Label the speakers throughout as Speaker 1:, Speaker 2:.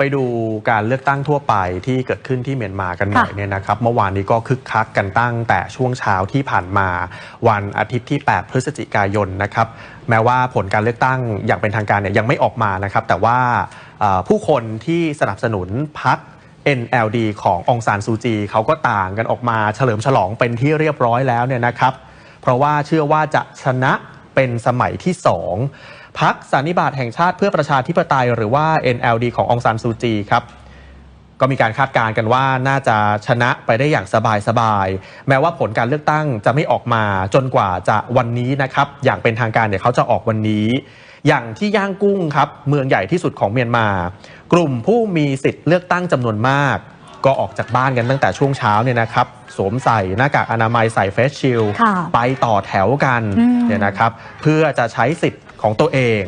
Speaker 1: ไปดูการเลือกตั้งทั่วไปที่เกิดขึ้นที่เมียนมากันหน่อย
Speaker 2: ค่ะ
Speaker 1: เนี่ยนะครับเมื่อวานนี้ก็คึกคักกันตั้งแต่ช่วงเช้าที่ผ่านมาวันอาทิตย์ที่ 8 พฤศจิกายนนะครับแม้ว่าผลการเลือกตั้งอย่างเป็นทางการเนี่ยยังไม่ออกมานะครับ แต่ว่าเอ่อผู้คนที่สนับสนุนพัก NLD ขององซานซูจีเขาก็ต่างกันออกมาเฉลิมฉลองเป็นที่เรียบร้อยแล้วเนี่ยนะครับ เพราะว่าเชื่อว่าจะชนะเป็นสมัยที่2 พักสันนิบาตแห่งชาติเพื่อประชาธิปไตย หรือว่า NLD ขององซานซูจีครับก็มีการคาดการณ์กันว่าน่าจะชนะไปได้อย่างสบายๆ แม้ว่าผลการเลือกตั้งจะไม่ออกมาจนกว่าจะวันนี้นะครับ อย่างเป็นทางการเนี่ยเขาจะออกวันนี้ อย่างที่ย่างกุ้งครับ เมืองใหญ่ที่สุดของเมียนมา กลุ่มผู้มีสิทธิ์เลือกตั้งจำนวนมาก ก็ออกจากบ้านกันตั้งแต่ช่วงเช้าเนี่ยนะครับสวมใส่หน้ากากอนามัยใส่เฟสชิลด์
Speaker 2: ค่ะ
Speaker 1: ไปต่อแถวกัน
Speaker 2: อืม
Speaker 1: เนี่ยนะครับเพื่อจะใช้สิทธิ์ของตัวเอง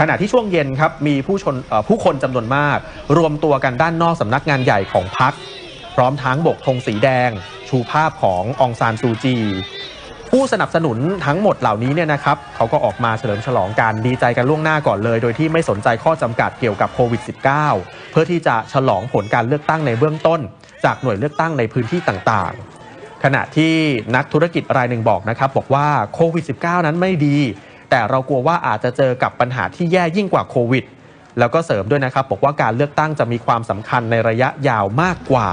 Speaker 1: ขณะที่ช่วงเย็นครับมีผู้ชนเอ่อผู้คนจำนวนมาก รวมตัวกันด้านนอกสำนักงานใหญ่ของพรรคพร้อมทั้งบกธงสีแดง ชูภาพขององซานซูจี ผู้สนับสนุนทั้งหมดเหล่านี้เนี่ยนะครับเขาก็ออกมาเฉลิมฉลองกันดีใจกันล่วงหน้าก่อนเลย โดยที่ไม่สนใจข้อจำกัดเกี่ยวกับโควิด -19 เพื่อที่จะฉลองผลการเลือกตั้งในเบื้องต้น จากหน่วยเลือกตั้งในพื้นที่ต่างๆ ขณะที่นักธุรกิจรายหนึ่งบอกนะครับบอกว่าโควิด -19 นั้นไม่ดี แต่เรากลัวว่าอาจจะเจอกับปัญหาที่แย่ยิ่งกว่าโควิดแล้วก็เสริมด้วยนะครับบอกว่าการเลือกตั้งจะมีความสำคัญในระยะยาวมากกว่า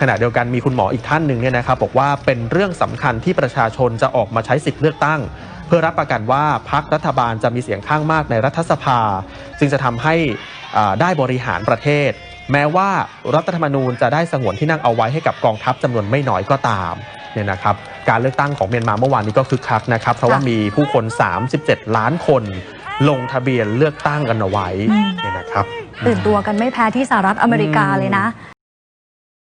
Speaker 1: ขณะเดียวกันมีคุณหมออีกท่านหนึ่งเนี่ยนะครับบอกว่าเป็นเรื่องสำคัญที่ประชาชนจะออกมาใช้สิทธิ์เลือกตั้ง เพื่อรับประกันว่าพรรครัฐบาลจะมีเสียงข้างมากในรัฐสภา จึงจะทำให้อ่าได้บริหารประเทศ แม้ว่ารัฐธรรมนูญจะได้สงวนที่นั่งเอาไว้ให้กับกองทัพจำนวนไม่น้อยก็ตามเนี่ยนะครับการเลือกตั้งของเมียนมาเมื่อวานนี้ก็คึกคักนะครับ เพราะว่า
Speaker 2: ค่ะ
Speaker 1: มีผู้คน 37 ล้านคนลงทะเบียนเลือกตั้งกันเอาไว้
Speaker 2: อืม
Speaker 1: เนี่ยนะครับ
Speaker 2: ตื่นตัวกันไม่แพ้ที่สหรัฐอเมริกาเลยนะ